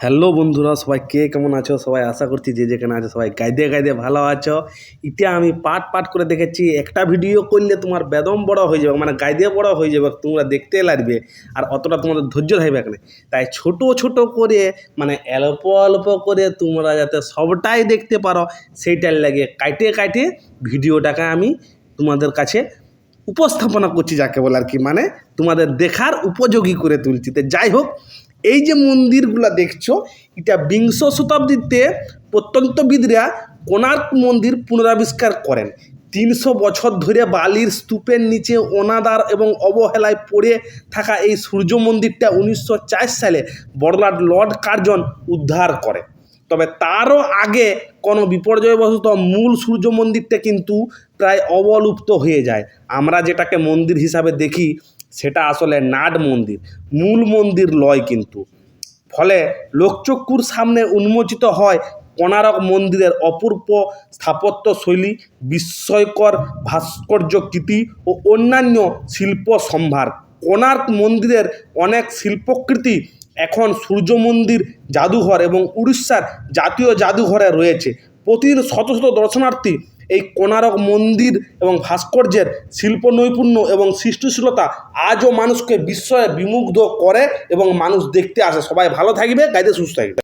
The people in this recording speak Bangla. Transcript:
হ্যালো বন্ধুরা, সবাই কে কেমন আছো? সবাই আশা করছি যে যেখানে আছো সবাই গাইদে গাইদে ভালো আছো। এটা আমি পাট পাট করে দেখেছি, একটা ভিডিও করলে তোমার বেদম বড় হয়ে যাবে মানে গাইদে বড় হয়ে যাবে, তোমরা দেখতে লাগবে, আর অতটা তোমাদের ধৈর্য থাকবে এখানে তাই ছোট ছোট করে মানে অল্প অল্প করে তোমরা যাতে সবটাই দেখতে পারো, সেইটার লাগে কাইটে কাইটে ভিডিওটাকে আমি তোমাদের কাছে উপস্থাপনা করছি, যাকে বলে আর কি মানে তোমাদের দেখার উপযোগী করে তুলছি। তো যাই হোক এই যে মন্দিরগুলা দেখছ, এটা বিংশ শতাব্দীতে প্রত্যন্তবিদরা কোণার্ক মন্দির পুনরাবিষ্কার করেন। তিনশো বছর ধরে বালির স্তূপের নিচে অনাদার এবং অবহেলায় পড়ে থাকা এই সূর্য মন্দিরটা উনিশশো চার সালে বড়লাট লর্ড কার্জন উদ্ধার করে। তবে তারও আগে কোনো বিপর্যয়বশত মূল সূর্য মন্দিরটা কিন্তু প্রায় অবলুপ্ত হয়ে যায়। আমরা যেটাকে মন্দির হিসাবে দেখি সেটা আসলে নাট মন্দির, মূল মন্দির লয় কিন্তু। ফলে লোকচক্ষুর সামনে উন্মোচিত হয় কোণারক মন্দিরের অপূর্ব স্থাপত্য শৈলী, বিস্ময়কর ভাস্কর্য কীর্তি ও অন্যান্য শিল্প সম্ভার। কোণার্ক মন্দিরের অনেক শিল্পকৃতি এখন সূর্য মন্দির জাদুঘর এবং উড়িষ্যার জাতীয় জাদুঘরে রয়েছে। প্রতিদিন শত শত দর্শনার্থী এই কোণারক মন্দির এবং ভাস্কর্যের শিল্প নৈপুণ্য এবং সৃষ্টিশীলতা আজও মানুষকে বিস্ময়ে বিমুগ্ধ করে এবং মানুষ দেখতে আসে। সবাই ভালো থাকবে, গাইতে সুস্থ থাকবে।